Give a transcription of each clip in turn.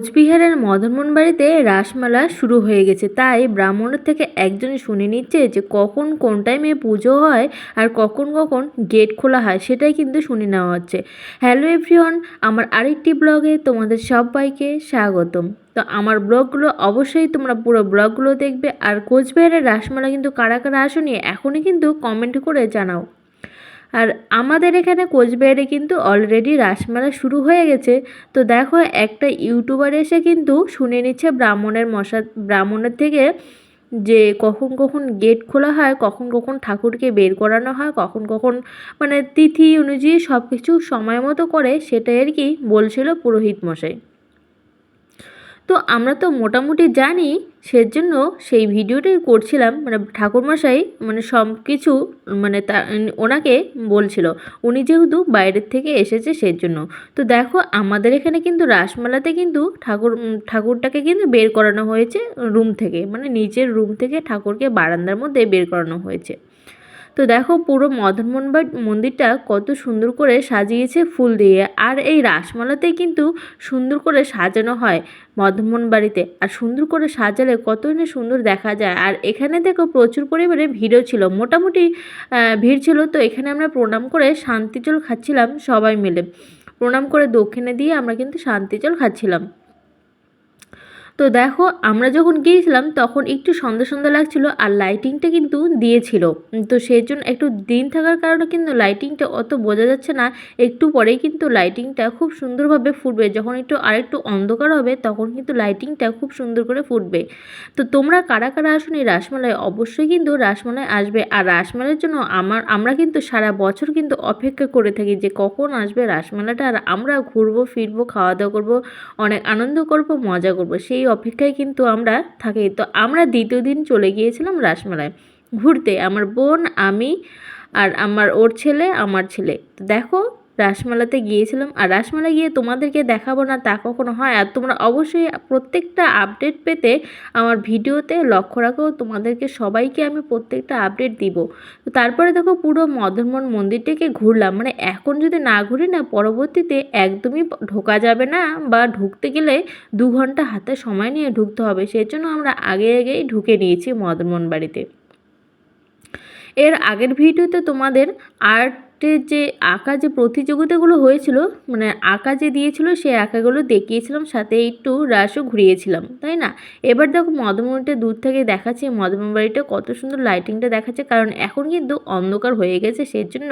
কোচবিহারের মদনমোহন বাড়িতে রাসমেলা শুরু হয়ে গেছে। তাই ব্রাহ্মণের থেকে একজন শুনে নিচ্ছে যে কখন কোন টাইমে পুজো হয় আর কখন কখন গেট খোলা হয়, সেটাই কিন্তু শুনে নেওয়া হচ্ছে। হ্যালো এভরিওয়ান, আমার আরেকটি ব্লগে তোমাদের সবাইকে স্বাগতম। তো আমার ব্লগগুলো অবশ্যই তোমরা পুরো ব্লগগুলো দেখবে আর কোচবিহারের রাসমেলা কিন্তু কারা কারা আসনি, এখনই কিন্তু কমেন্ট করে জানাও। আর আমাদের এখানে কোচবিহারে কিন্তু অলরেডি রাসমেলা শুরু হয়ে গেছে। তো দেখো, একটা ইউটিউবার এসে কিন্তু শুনে নিচ্ছে ব্রাহ্মণের মশা, ব্রাহ্মণের থেকে যে কখন কখন গেট খোলা হয়, কখন কখন ঠাকুরকে বের করানো হয়, কখন কখন মানে তিথি অনুযায়ী সব কিছু সময় মতো করে, সেটাই আর কি বলছিল পুরোহিত মশাই। তো আমরা তো মোটামুটি জানি, সেজন্য সেই ভিডিওটাই করছিলাম। মানে ঠাকুরমশাই মানে সব কিছু মানে তা, ওনাকে বলছিল। উনি যেহেতু বাইরের থেকে এসেছে সেজন্য। তো দেখো, আমাদের এখানে কিন্তু রাসমেলাতে কিন্তু ঠাকুর ঠাকুরটাকে কিন্তু বের করানো হয়েছে রুম থেকে। মানে নিচের রুম থেকে ঠাকুরকে বারান্দার মধ্যে বের করানো হয়েছে। তো দেখো পুরো মদনমোহন মন্দিরটা কত সুন্দর করে সাজিয়েছে ফুল দিয়ে। আর এই রাসমালাতেই কিন্তু সুন্দর করে সাজানো হয় মদনমোহন বাড়িতে। আর সুন্দর করে সাজালে কত সুন্দর দেখা যায়। আর এখানে দেখো প্রচুর পরিমাণে ভিড়ও ছিল। মোটামুটি ভিড় ছিল। তো এখানে আমরা প্রণাম করে শান্তি জল খাচ্ছিলাম সবাই মিলে। প্রণাম করে দক্ষিণে দিয়ে আমরা কিন্তু শান্তি জল খাচ্ছিলাম। তো দেখো, আমরা যখন গিয়েছিলাম, তখন একটু সন্ধ্যা সন্ধ্যা লাগছিল আর লাইটিংটা কিন্তু দিয়েছিল। তো সেই জন্য একটু দিন থাকার কারণে কিন্তু লাইটিংটা অত বোঝা যাচ্ছে না। একটু পরেই কিন্তু লাইটিংটা খুব সুন্দরভাবে ফুটবে। যখন একটু আরেকটু অন্ধকার হবে, তখন কিন্তু লাইটিংটা খুব সুন্দর করে ফুটবে। তো তোমরা কারা কারা আসুন এই রাসমালায়? অবশ্যই কিন্তু রাসমালায় আসবে। আর রাসমালার জন্য আমার, আমরা কিন্তু সারা বছর কিন্তু অপেক্ষা করে থাকি যে কখন আসবে রাসমেলাটা। আর আমরা ঘুরবো, ফিরবো খাওয়া দাওয়া করব, অনেক আনন্দ করব, মজা করব। সেই অপেক্ষায় কিন্তু আমরা থাকি। তো আমরা দ্বিতীয় দিন চলে গিয়েছিলাম রাসমেলায়। ঘুরতে আমার বোন, আমি আর আমার ওর ছেলে, আমার ছেলে। দেখো রাসমেলাতে গিয়েছিলাম। আর রাসমেলা গিয়ে তোমাদেরকে দেখাবো না তা কখনো হয়। আর তোমরা অবশ্যই প্রত্যেকটা আপডেট পেতে আমার ভিডিওতে লক্ষ্য রাখো। তোমাদেরকে সবাইকে আমি প্রত্যেকটা আপডেট দিব। তো তারপরে দেখো পুরো মদনমোহন মন্দিরটাকে ঘুরলাম। মানে এখন যদি না ঘুরি না, পরবর্তীতে একদমই ঢোকা যাবে না বা ঢুকতে গেলে দু ঘণ্টা হাতে সময় নিয়ে ঢুকতে হবে। সেই জন্য আমরা আগে আগেই ঢুকে নিয়েছি মদনমোহন বাড়িতে। এর আগের ভিডিওতে তোমাদের আর্ট আর্টের যে, আঁকা যে প্রতিযোগিতাগুলো হয়েছিল মানে আঁকা যে দিয়েছিল, সেই আঁকাগুলো দেখিয়েছিলাম, সাথে একটু রাসও ঘুরিয়েছিলাম, তাই না? এবার দেখো মদমবাড়িটা দূর থেকে দেখাচ্ছে মদমবাড়িটা বাড়িটা কত সুন্দর লাইটিংটা দেখাচ্ছে, কারণ এখন কিন্তু অন্ধকার হয়ে গেছে সেই জন্য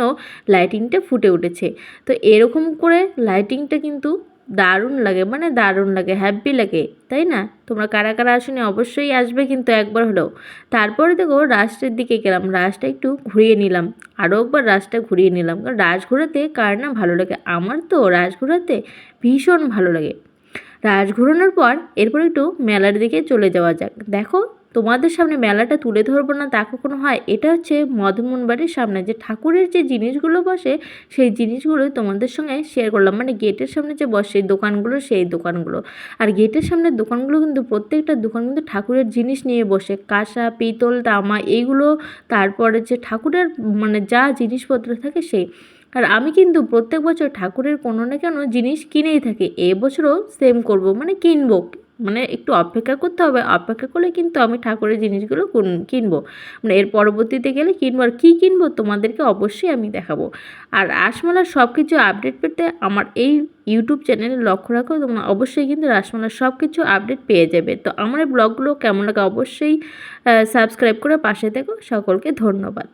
লাইটিংটা ফুটে উঠেছে। তো এরকম করে লাইটিংটা কিন্তু দারুণ লাগে মানে দারুণ লাগে হ্যাপি লাগে, তাই না? তোমরা কারা কারা আসুনি অবশ্যই আসবে কিন্তু একবার হলেও। তারপরে দেখো রাস্টের দিকে গেলাম রাসটা একটু ঘুরিয়ে নিলাম, আরও একবার রাসটা ঘুরিয়ে নিলাম, কারণ রাস ঘোরাতে কার না ভালো লাগে? আমার তো রাস ঘোরাতে ভীষণ ভালো লাগে। রাস ঘোরানোর পর এরপর একটু মেলার দিকে চলে যাওয়া যাক। দেখো তোমাদের সামনে মেলাটা তুলে ধরবো না তা কখনো হয়? এটা হচ্ছে মদনমোহন বাড়ির সামনে। যে ঠাকুরের যে জিনিসগুলো বসে, সেই জিনিসগুলো তোমাদের সঙ্গে শেয়ার করলাম। মানে গেটের সামনে যে বসে দোকানগুলো, সেই দোকানগুলো। আর গেটের সামনে দোকানগুলো কিন্তু প্রত্যেকটা দোকান কিন্তু ঠাকুরের জিনিস নিয়ে বসে। কাঁসা, পিতল, তামা এইগুলো তারপরে যে ঠাকুরের মানে যা জিনিসপত্র থাকে সেই। আর আমি কিন্তু প্রত্যেক বছর ঠাকুরের কোনো না কোনো জিনিস কিনেই থাকি। এবছরও সেম করব মানে কিনবো। মানে একটু অপেক্ষা করতে হবে। অপেক্ষা করলে কিন্তু আমি ঠাকুরের জিনিসগুলো কিনবো। মানে এর পরবর্তীতে গেলে কিনবো আর কী কিনবো তোমাদেরকে অবশ্যই আমি দেখাবো। আর রাসমালার সব কিছু আপডেট পেতে আমার এই ইউটিউব চ্যানেলে লক্ষ্য রাখো, তোমরা অবশ্যই কিন্তু রাসমালার সব কিছু আপডেট পেয়ে যাবে। তো আমার ব্লগগুলো কেমন লাগে অবশ্যই সাবস্ক্রাইব করে পাশে থেকো। সকলকে ধন্যবাদ।